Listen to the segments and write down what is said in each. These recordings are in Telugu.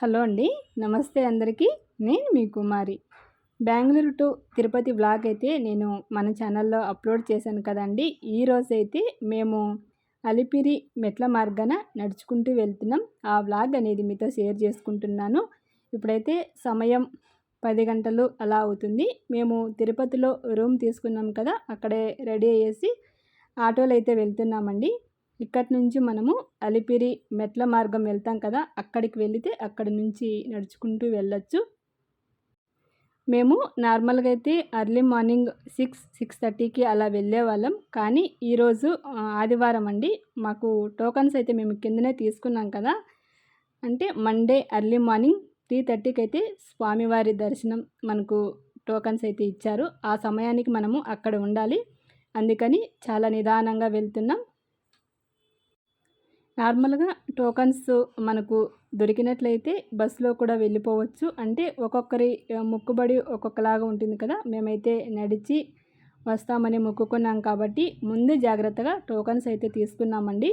హలో అండి. నమస్తే అందరికీ. నేను మీ కుమారి. బెంగళూరు టు తిరుపతి బ్లాగ్ అయితే నేను మన ఛానల్లో అప్లోడ్ చేశాను కదండి. ఈరోజు అయితే మేము అలిపిరి మెట్ల మార్గాన నడుచుకుంటూ వెళ్తున్నాం. ఆ బ్లాగ్ అనేది మీతో షేర్ చేసుకుంటున్నాను. ఇప్పుడైతే సమయం పది గంటలు అలా అవుతుంది. మేము తిరుపతిలో రూమ్ తీసుకున్నాం కదా అక్కడే రెడీ అయ్యేసి ఆటోలు అయితే వెళ్తున్నామండి. ఇక్కడి నుంచి మనము అలిపిరి మెట్ల మార్గం వెళ్తాం కదా అక్కడికి వెళితే అక్కడి నుంచి నడుచుకుంటూ వెళ్ళొచ్చు. మేము నార్మల్గా అయితే అర్లీ మార్నింగ్ సిక్స్ సిక్స్ థర్టీకి అలా వెళ్ళే వాళ్ళం. కానీ ఈరోజు ఆదివారం అండి. మాకు టోకన్స్ అయితే మేము కిందనే తీసుకున్నాం కదా. అంటే మండే అర్లీ మార్నింగ్ త్రీ థర్టీకి అయితే స్వామివారి దర్శనం మనకు టోకన్స్ అయితే ఇచ్చారు. ఆ సమయానికి మనము అక్కడ ఉండాలి. అందుకని చాలా నిదానంగా వెళ్తున్నాం. నార్మల్గా టోకన్స్ మనకు దొరికినట్లయితే బస్సులో కూడా వెళ్ళిపోవచ్చు. అంటే ఒక్కొక్కరి మొక్కుబడి ఒక్కొక్కలాగా ఉంటుంది కదా. మేమైతే నడిచి వస్తామని మొక్కుకున్నాం కాబట్టి ముందు జాగ్రత్తగా టోకన్స్ అయితే తీసుకున్నామండి.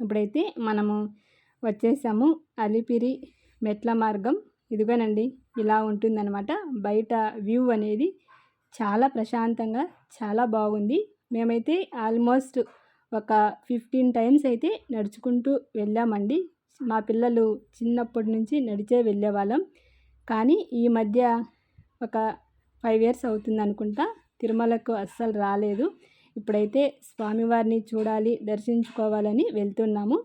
ఇప్పుడైతే మనము వచ్చేసాము అలిపిరి మెట్ల మార్గం. ఇదిగోనండి ఇలా ఉంటుందన్నమాట. బయట వ్యూ అనేది చాలా ప్రశాంతంగా చాలా బాగుంది. మేమైతే ఆల్మోస్ట్ ఒక ఫిఫ్టీన్ టైమ్స్ అయితే నడుచుకుంటూ వెళ్ళామండి. మా పిల్లలు చిన్నప్పటి నుంచి నడిచే వెళ్ళేవాళ్ళం. కానీ ఈ మధ్య ఒక ఫైవ్ ఇయర్స్ అవుతుంది అనుకుంటా తిరుమలకు అస్సలు రాలేదు. ఇప్పుడైతే స్వామివారిని చూడాలి దర్శించుకోవాలని వెళ్తున్నాము.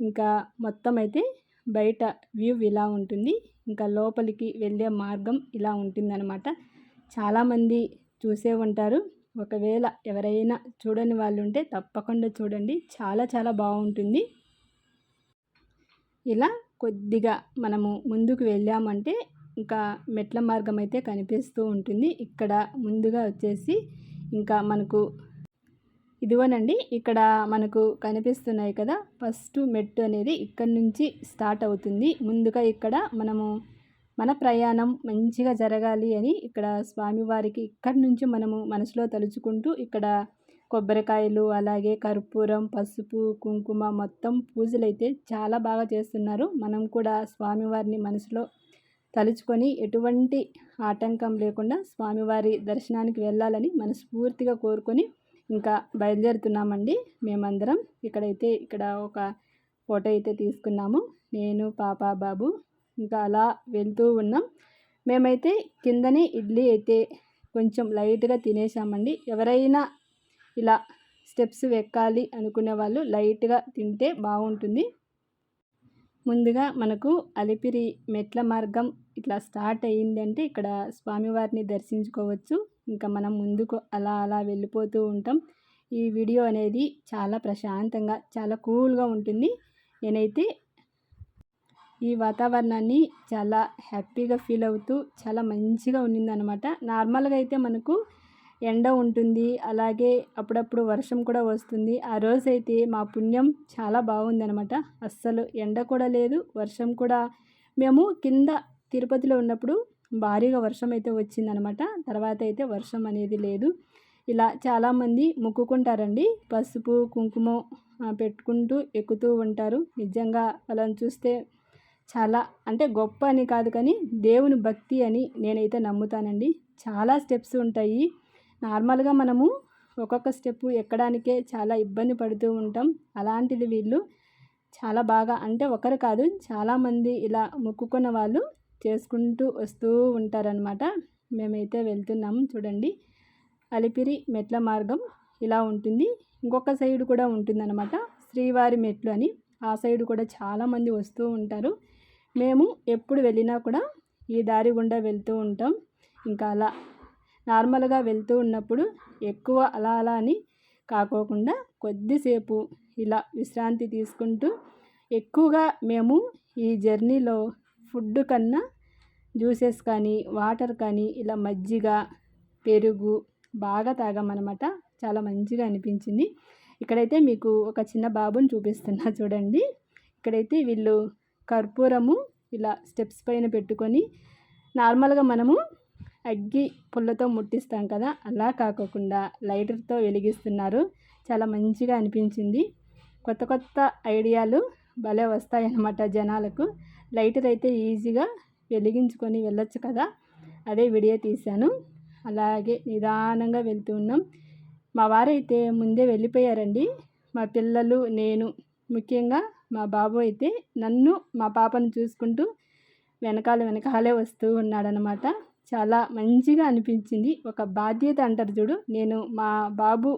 ఇంకా మొత్తం అయితే బయట వ్యూ ఇలా ఉంటుంది. ఇంకా లోపలికి వెళ్ళే మార్గం ఇలా ఉంటుందన్నమాట. చాలామంది చూసే ఉంటారు. ఒకవేళ ఎవరైనా చూడని వాళ్ళు ఉంటే తప్పకుండా చూడండి. చాలా చాలా బాగుంటుంది. ఇలా కొద్దిగా మనము ముందుకు వెళ్ళామంటే ఇంకా మెట్ల మార్గం అయితే కనిపిస్తూ ఉంటుంది. ఇక్కడ ముందుగా వచ్చేసి ఇంకా మనకు ఇదిగోనండి ఇక్కడ మనకు కనిపిస్తున్నాయి కదా ఫస్ట్ మెట్టు అనేది ఇక్కడ నుంచి స్టార్ట్ అవుతుంది. ముందుగా ఇక్కడ మనము మన ప్రయాణం మంచిగా జరగాలి అని ఇక్కడ స్వామివారికి ఇక్కడి నుంచి మనము మనసులో తలుచుకుంటూ ఇక్కడ కొబ్బరికాయలు అలాగే కర్పూరం పసుపు కుంకుమ మొత్తం పూజలు అయితే చాలా బాగా చేస్తున్నారు. మనం కూడా స్వామివారిని మనసులో తలుచుకొని ఎటువంటి ఆటంకం లేకుండా స్వామివారి దర్శనానికి వెళ్ళాలని మనస్ఫూర్తిగా కోరుకొని ఇంకా బయలుదేరుతున్నామండి. మేమందరం ఇక్కడైతే ఇక్కడ ఒక ఫోటో అయితే తీసుకున్నాము. నేను పాప బాబు ఇంకా అలా వెళ్తూ ఉన్నాం. మేమైతే కిందనే ఇడ్లీ అయితే కొంచెం లైట్గా తినేసామండి. ఎవరైనా ఇలా స్టెప్స్ ఎక్కాలి అనుకునే వాళ్ళు లైట్గా తింటే బాగుంటుంది. ముందుగా మనకు అలిపిరి మెట్ల మార్గం ఇట్లా స్టార్ట్ అయ్యిందంటే ఇక్కడ స్వామివారిని దర్శించుకోవచ్చు. ఇంకా మనం ముందుకు అలా అలా వెళ్ళిపోతూ ఉంటాం. ఈ వీడియో అనేది చాలా ప్రశాంతంగా చాలా కూల్గా ఉంటుంది. నేనైతే ఈ వాతావరణాన్ని చాలా హ్యాపీగా ఫీల్ అవుతూ చాలా మంచిగా ఉన్నిందనమాట. నార్మల్గా అయితే మనకు ఎండ ఉంటుంది అలాగే అప్పుడప్పుడు వర్షం కూడా వస్తుంది. ఆ రోజైతే మా పుణ్యం చాలా బాగుందనమాట. అస్సలు ఎండ కూడా లేదు వర్షం కూడా. మేము కింద తిరుపతిలో ఉన్నప్పుడు భారీగా వర్షం అయితే వచ్చిందనమాట. తర్వాత అయితే వర్షం అనేది లేదు. ఇలా చాలామంది మొక్కుకుంటారండి. పసుపు కుంకుమ పెట్టుకుంటూ ఎక్కుతూ ఉంటారు. నిజంగా వాళ్ళని చూస్తే చాలా అంటే గొప్ప అని కాదు కానీ దేవుని భక్తి అని నేనైతే నమ్ముతానండి. చాలా స్టెప్స్ ఉంటాయి. నార్మల్గా మనము ఒక్కొక్క స్టెప్ ఎక్కడానికే చాలా ఇబ్బంది పడుతూ ఉంటాం. అలాంటిది వీళ్ళు చాలా బాగా అంటే ఒకరు కాదు చాలామంది ఇలా మొక్కుకున్న వాళ్ళు చేసుకుంటూ వస్తూ ఉంటారనమాట మేమైతే వెళ్తున్నాము చూడండి. అలిపిరి మెట్ల మార్గం ఇలా ఉంటుంది. ఇంకొక సైడ్ కూడా ఉంటుందన్నమాట. శ్రీవారి మెట్లు అని. ఆ సైడ్ కూడా చాలామంది వస్తూ ఉంటారు. మేము ఎప్పుడు వెళ్ళినా కూడా ఈ దారి గుండా వెళ్తూ ఉంటాం. ఇంకా అలా నార్మల్గా వెళ్తూ ఉన్నప్పుడు ఎక్కువ అలా అలా అని కాకోకుండా కొద్దిసేపు ఇలా విశ్రాంతి తీసుకుంటూ ఎక్కువగా మేము ఈ జర్నీలో ఫుడ్ కన్నా జ్యూసెస్ కానీ వాటర్ కానీ ఇలా మజ్జిగ పెరుగు బాగా తాగామన్నమాట. చాలా మంచిగా అనిపించింది. ఇక్కడైతే మీకు ఒక చిన్న బాబుని చూపిస్తున్నా చూడండి. ఇక్కడైతే వీళ్ళు కర్పూరము ఇలా స్టెప్స్ పైన పెట్టుకొని నార్మల్గా మనము అగ్గి పుల్లతో ముట్టిస్తాం కదా అలా కాకోకుండా లైటర్తో వెలిగిస్తున్నారు. చాలా మంచిగా అనిపించింది. కొత్త కొత్త ఐడియాలు భలే వస్తాయన్నమాట జనాలకు. లైటర్ అయితే ఈజీగా వెలిగించుకొని వెళ్ళొచ్చు కదా. అదే వీడియో తీశాను. అలాగే నిదానంగా వెళ్తూ ఉన్నాం. మా వారైతే ముందే వెళ్ళిపోయారండి. మా పిల్లలు నేను ముఖ్యంగా మా బాబు అయితే నన్ను మా పాపను చూసుకుంటూ వెనకాల వెనకాలే వస్తూ ఉన్నాడనమాట చాలా మంచిగా అనిపించింది. ఒక బాధ్యత అంటారు చూడు. నేను మా బాబు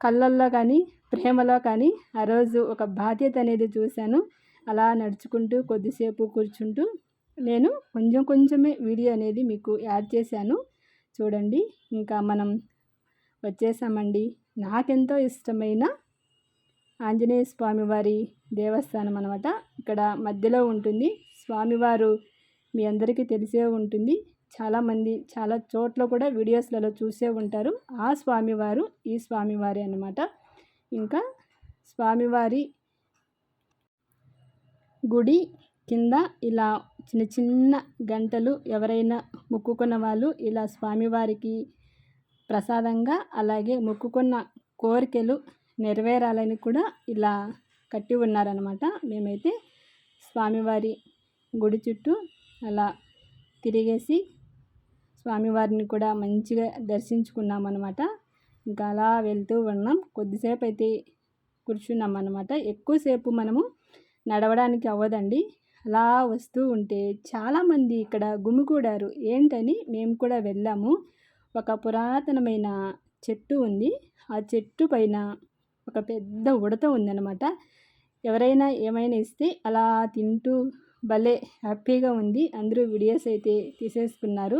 కళ్ళల్లో కానీ ప్రేమలో కానీ ఆ రోజు ఒక బాధ్యత అనేది చూశాను. అలా నడుచుకుంటూ కొద్దిసేపు కూర్చుంటూ నేను కొంచెం కొంచెమే వీడియో అనేది మీకు యాడ్ చేశాను. చూడండి. ఇంకా మనం వచ్చేసామండి. నాకెంతో ఇష్టమైన ఆంజనేయ స్వామివారి దేవస్థానం అనమాట ఇక్కడ మధ్యలో ఉంటుంది. స్వామివారు మీ అందరికీ తెలిసే ఉంటుంది. చాలామంది చాలా చోట్ల కూడా వీడియోస్లలో చూసే ఉంటారు. ఆ స్వామివారు ఈ స్వామివారి అనమాట ఇంకా స్వామివారి గుడి కింద ఇలా చిన్న చిన్న గంటలు ఎవరైనా మొక్కుకున్న వాళ్ళు ఇలా స్వామివారికి ప్రసాదంగా అలాగే మొక్కుకున్న కోరికలు నెరవేరాలని కూడా ఇలా కట్టి ఉన్నారనమాట మేమైతే స్వామివారి గుడి చుట్టూ అలా తిరిగేసి స్వామివారిని కూడా మంచిగా దర్శించుకున్నాం అనమాట ఇంకా అలా వెళ్తూ ఉన్నాం. కొద్దిసేపు అయితే కూర్చున్నాం అనమాట ఎక్కువసేపు మనము నడవడానికి అవ్వదండి. అలా వస్తూ ఉంటే చాలామంది ఇక్కడ గుమికూడారు ఏంటని మేము కూడా వెళ్ళాము. ఒక పురాతనమైన చెట్టు ఉంది. ఆ చెట్టు పైన ఒక పెద్ద ఉడత ఉందన్నమాట. ఎవరైనా ఏమైనా ఇస్తే అలా తింటూ భలే హ్యాపీగా ఉంది. అందరూ వీడియోస్ అయితే తీసేసుకున్నారు.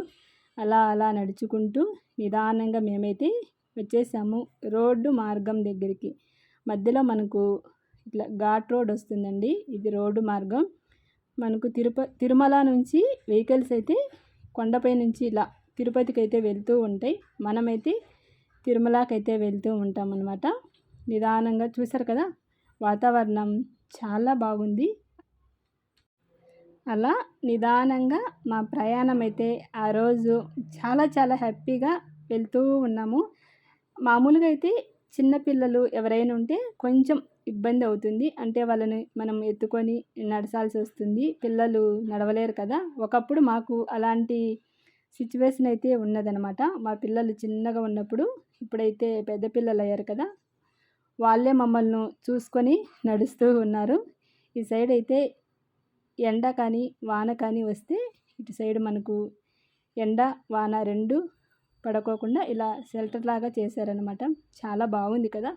అలా అలా నడుచుకుంటూ నిదానంగా మేమైతే వచ్చేసాము రోడ్డు మార్గం దగ్గరికి. మధ్యలో మనకు ఇట్లా ఘాట్ రోడ్ వస్తుందండి. ఇది రోడ్డు మార్గం. మనకు తిరుప తిరుమల నుంచి వెహికల్స్ అయితే కొండపై నుంచి ఇలా తిరుపతికి అయితే వెళ్తూ ఉంటాయి. మనమైతే తిరుమలకి అయితే వెళ్తూ ఉంటాం అనమాట నిదానంగా చూసారు కదా? వాతావరణం చాలా బాగుంది. అలా నిదానంగా మా ప్రయాణం అయితే ఆ రోజు చాలా చాలా హ్యాపీగా వెళ్తూ ఉన్నాము. మామూలుగా అయితే చిన్నపిల్లలు ఎవరైనా ఉంటే కొంచెం ఇబ్బంది అవుతుంది. అంటే వాళ్ళని మనం ఎత్తుకొని నడచాల్సి వస్తుంది. పిల్లలు నడవలేరు కదా? ఒకప్పుడు మాకు అలాంటి సిచ్యువేషన్ అయితే ఉన్నదనమాట మా పిల్లలు చిన్నగా ఉన్నప్పుడు ఇప్పుడైతే పెద్ద పిల్లలు అయ్యారు కదా? వాళ్ళే మమ్మల్ని చూసుకొని నడుస్తూ ఉన్నారు. ఈ సైడ్ అయితే ఎండ కానీ వాన కానీ వస్తే ఇటు సైడ్ మనకు ఎండ వాన రెండు పడుకోకుండా ఇలా షెల్టర్ లాగా చేశారనమాట చాలా బాగుంది కదా.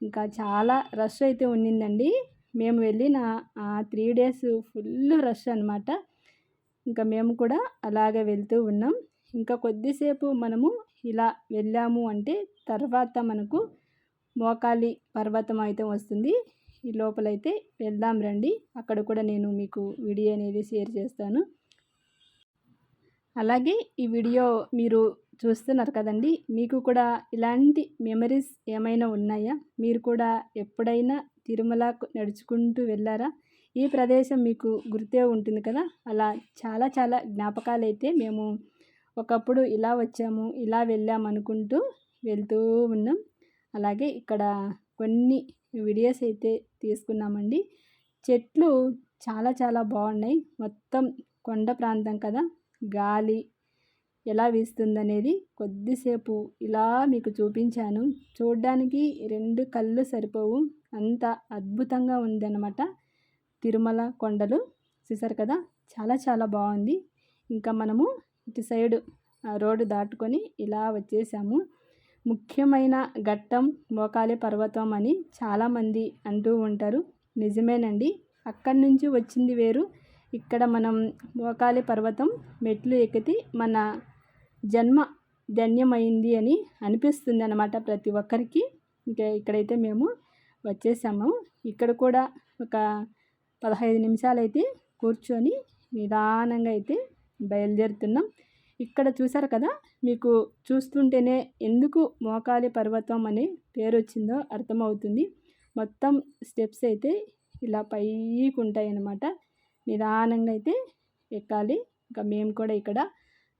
ఇంకా చాలా రష్ అయితే ఉన్నిందండి. మేము వెళ్ళిన ఆ త్రీ డేస్ ఫుల్ రష్ అనమాట ఇంకా మేము కూడా అలాగే వెళ్తూ ఉన్నాం. ఇంకా కొద్దిసేపు మనము ఇలా వెళ్ళాము అంటే తర్వాత మనకు మోకాలి పర్వతం అయితే వస్తుంది. ఈ లోపలైతే వెళ్దాం రండి. అక్కడ కూడా నేను మీకు వీడియో అనేది షేర్ చేస్తాను. అలాగే ఈ వీడియో మీరు చూస్తున్నారు కదండి మీకు కూడా ఇలాంటి మెమరీస్ ఏమైనా ఉన్నాయా? మీరు కూడా ఎప్పుడైనా తిరుమలకు నడుచుకుంటూ వెళ్ళారా? ఈ ప్రదేశం మీకు గుర్తే ఉంటుంది కదా? అలా చాలా చాలా జ్ఞాపకాలు అయితే మేము ఒకప్పుడు ఇలా వచ్చాము ఇలా వెళ్ళాము అనుకుంటూ వెళ్తూ ఉన్నాం. అలాగే ఇక్కడ కొన్ని వీడియోస్ అయితే తీసుకున్నామండి. చెట్లు చాలా చాలా బాగున్నాయి. మొత్తం కొండ ప్రాంతం కదా. గాలి ఎలా వీస్తుందనేది కొద్దిసేపు ఇలా మీకు చూపించాను. చూడ్డానికి రెండు కళ్ళు సరిపోవు. అంత అద్భుతంగా ఉందన్నమాట. తిరుమల కొండలు చూసారు కదా. చాలా చాలా బాగుంది. ఇంకా మనము ఇటు సైడు రోడ్డు దాటుకొని ఇలా వచ్చేసాము. ముఖ్యమైన ఘట్టం మోకాలి పర్వతం అని చాలామంది అంటూ ఉంటారు. నిజమేనండి. అక్కడి నుంచి వచ్చింది వేరు. ఇక్కడ మనం మోకాలి పర్వతం మెట్లు ఎక్కితే మన జన్మ ధన్యమైంది అని అనిపిస్తుంది అన్నమాట ప్రతి ఒక్కరికి. ఇంకా ఇక్కడైతే మేము వచ్చేసాము. ఇక్కడ కూడా ఒక పదహైదు నిమిషాలు అయితే కూర్చొని నిదానంగా అయితే బయలుదేరుతున్నాం. ఇక్కడ చూసారు కదా? మీకు చూస్తుంటేనే ఎందుకు మోకాలి పర్వతం అనే పేరు వచ్చిందో అర్థమవుతుంది. మొత్తం స్టెప్స్ అయితే ఇలా పైకి ఉంటాయి అన్నమాట నిదానంగా అయితే ఎక్కాలి. ఇంకా మేము కూడా ఇక్కడ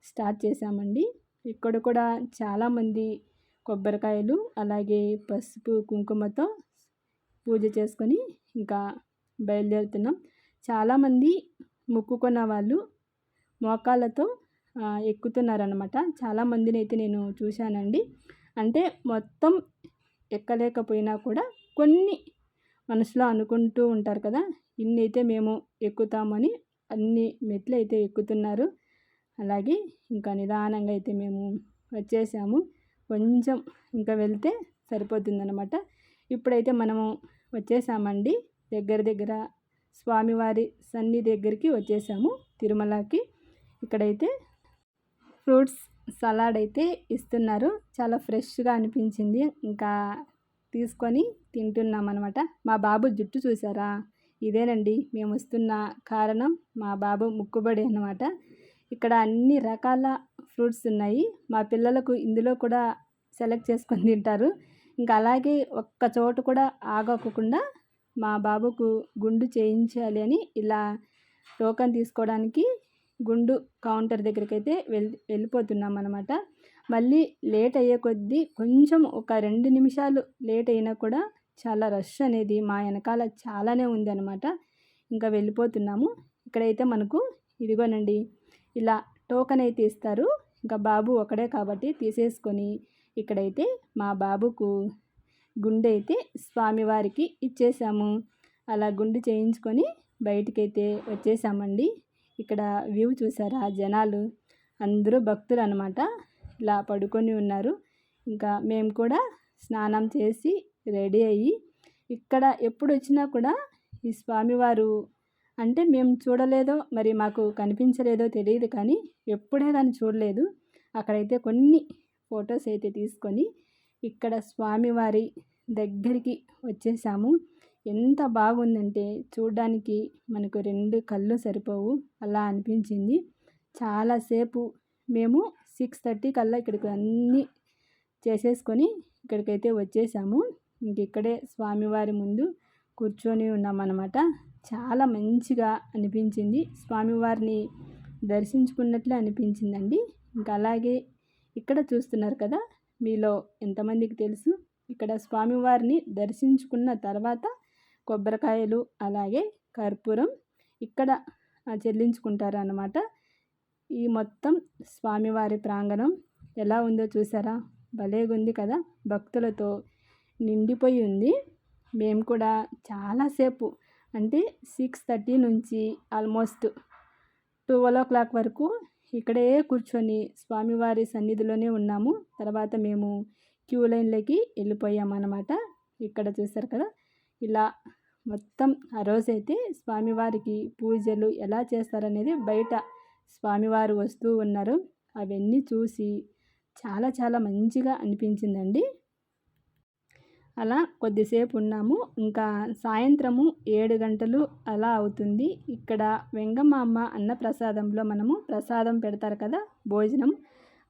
స్టార్ట్ చేసామండి ఇక్కడ కూడా చాలామంది కొబ్బరికాయలు అలాగే పసుపు కుంకుమతో పూజ చేసుకొని ఇంకా బయలుదేరుతున్నాం. చాలామంది మొక్కుకున్న వాళ్ళు మోకాళ్ళతో ఎక్కుతున్నారనమాట చాలామందిని అయితే నేను చూశానండి. అంటే మొత్తం ఎక్కలేకపోయినా కూడా కొన్ని మనసులో అనుకుంటూ ఉంటారు కదా ఇన్ని అయితే మేము ఎక్కుతామని అన్ని మెట్లు అయితే ఎక్కుతున్నారు. అలాగే ఇంకా నిదానంగా అయితే మేము వచ్చేసాము. కొంచెం ఇంకా వెళ్తే సరిపోతుందన్నమాట. ఇప్పుడైతే మనము వచ్చేసామండి. దగ్గర దగ్గర స్వామివారి సన్ని దగ్గరికి వచ్చేసాము తిరుమలకి. ఇక్కడైతే ఫ్రూట్స్ సలాడ్ అయితే ఇస్తున్నారు. చాలా ఫ్రెష్గా అనిపించింది. ఇంకా తీసుకొని తింటున్నాం అనమాట మా బాబు జుట్టు చూసారా? ఇదేనండి. మేము వస్తున్న కారణం మా బాబు ముక్కుబడి అనమాట ఇక్కడ అన్ని రకాల ఫ్రూట్స్ ఉన్నాయి. మా పిల్లలకు ఇందులో కూడా సెలెక్ట్ చేసుకొని తింటారు. ఇంకా అలాగే ఒక్క చోటు కూడా ఆగకుండా మా బాబుకు గుండు చేయించాలి అని ఇలా టోకన్ తీసుకోవడానికి గుండు కౌంటర్ దగ్గరికి అయితే వెళ్ళి వెళ్ళిపోతున్నాం అనమాట మళ్ళీ లేట్ అయ్యే కొద్దీ కొంచెం ఒక రెండు నిమిషాలు లేట్ అయినా కూడా చాలా రష్ అనేది మా వెనకాల చాలానే ఉంది అనమాట ఇంకా వెళ్ళిపోతున్నాము. ఇక్కడైతే మనకు ఇదిగోనండి ఇలా టోకన్ అయితే ఇస్తారు. ఇంకా బాబు ఒకడే కాబట్టి తీసేసుకొని ఇక్కడైతే మా బాబుకు గుండె అయితే స్వామివారికి ఇచ్చేసాము. అలా గుండు చేయించుకొని బయటికైతే వచ్చేసామండి. ఇక్కడ వ్యూ చూసారా? జనాలు అందరూ భక్తులు అనమాట ఇలా పడుకొని ఉన్నారు. ఇంకా మేము కూడా స్నానం చేసి రెడీ అయ్యి ఇక్కడ ఎప్పుడు వచ్చినా కూడా ఈ స్వామివారు అంటే మేము చూడలేదో మరి మాకు కనిపించలేదో తెలియదు కానీ ఎప్పుడే కానీ చూడలేదు. అక్కడైతే కొన్ని ఫొటోస్ అయితే తీసుకొని ఇక్కడ స్వామివారి దగ్గరికి వచ్చేసాము. ఎంత బాగుందంటే చూడ్డానికి మనకు రెండు కళ్ళు సరిపోవు. అలా అనిపించింది. చాలాసేపు మేము సిక్స్ థర్టీ కల్లా ఇక్కడికి అన్నీ చేసేసుకొని ఇక్కడికైతే వచ్చేసాము. ఇంక ఇక్కడే స్వామివారి ముందు కూర్చొని ఉన్నామన్నమాట. చాలా మంచిగా అనిపించింది. స్వామివారిని దర్శించుకున్నట్లే అనిపించిందండి. ఇంకా అలాగే ఇక్కడ చూస్తున్నారు కదా మీలో ఎంతమందికి తెలుసు? ఇక్కడ స్వామివారిని దర్శించుకున్న తర్వాత కొబ్బరికాయలు అలాగే కర్పూరం ఇక్కడ చెల్లించుకుంటారు అన్నమాట ఈ మొత్తం స్వామివారి ప్రాంగణం ఎలా ఉందో చూసారా? భలేగుంది కదా భక్తులతో నిండిపోయి ఉంది. మేము కూడా చాలాసేపు అంటే సిక్స్ థర్టీ నుంచి ఆల్మోస్ట్ ట్వెల్వ్ ఓ క్లాక్ వరకు ఇక్కడే కూర్చొని స్వామివారి సన్నిధిలోనే ఉన్నాము. తర్వాత మేము క్యూ లైన్లోకి వెళ్ళిపోయామన్నమాట. ఇక్కడ చూసారు కదా ఇలా మొత్తం ఆ రోజైతే స్వామివారికి పూజలు ఎలా చేస్తారనేది బయట స్వామివారు వస్తూ ఉన్నారు. అవన్నీ చూసి చాలా చాలా మంచిగా అనిపించిందండి. అలా కొద్దిసేపు ఉన్నాము. ఇంకా సాయంత్రము ఏడు గంటలు అలా అవుతుంది. ఇక్కడ వెంగమ్మ అమ్మ అన్న ప్రసాదంలో మనము ప్రసాదం పెడతారు కదా భోజనం.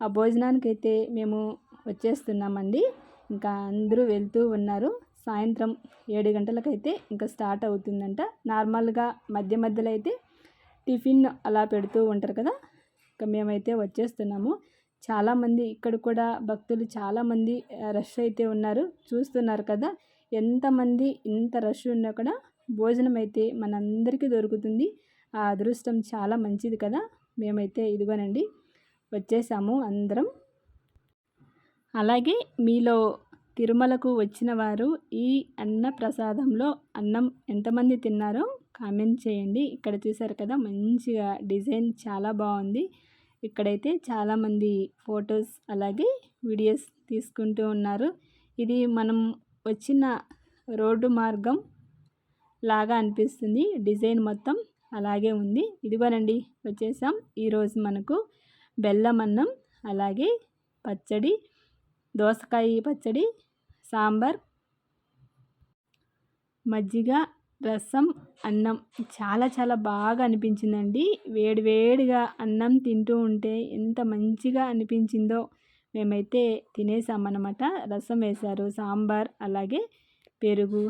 ఆ భోజనానికి అయితే మేము వచ్చేస్తున్నామండి. ఇంకా అందరూ వెళ్తూ ఉన్నారు. సాయంత్రం ఏడు గంటలకైతే ఇంకా స్టార్ట్ అవుతుందంట. నార్మల్గా మధ్య మధ్యలో అయితే టిఫిన్ అలా పెడుతూ ఉంటారు కదా. ఇంకా మేమైతే వచ్చేస్తున్నాము. చాలామంది ఇక్కడ కూడా భక్తులు చాలామంది రష్ అయితే ఉన్నారు. చూస్తున్నారు కదా ఎంతమంది ఇంత రష్ ఉన్నా కూడా భోజనం అయితే మనందరికీ దొరుకుతుంది. ఆ అదృష్టం చాలా మంచిది కదా. మేమైతే ఇదిగోనండి వచ్చేసాము అందరం. అలాగే మీలో తిరుమలకు వచ్చిన వారు ఈ అన్న ప్రసాదంలో అన్నం ఎంతమంది తిన్నారో కామెంట్ చేయండి. ఇక్కడ చూసారు కదా మంచిగా డిజైన్ చాలా బాగుంది. ఇక్కడైతే చాలామంది ఫొటోస్ అలాగే వీడియోస్ తీసుకుంటూ ఉన్నారు. ఇది మనం వచ్చిన రోడ్డు మార్గం లాగా అనిపిస్తుంది. డిజైన్ మొత్తం అలాగే ఉంది. ఇదిగోనండి వచ్చేసాం. ఈరోజు మనకు బెల్లం అన్నం అలాగే పచ్చడి దోసకాయ పచ్చడి సాంబార్ మజ్జిగ రసం అన్నం. చాలా చాలా బాగా అనిపించిందండి. వేడివేడిగా అన్నం తింటూ ఉంటే ఎంత మంచిగా అనిపించిందో మేమైతే తినేసామన్నమాట. రసం వేశారు సాంబార్ అలాగే పెరుగు.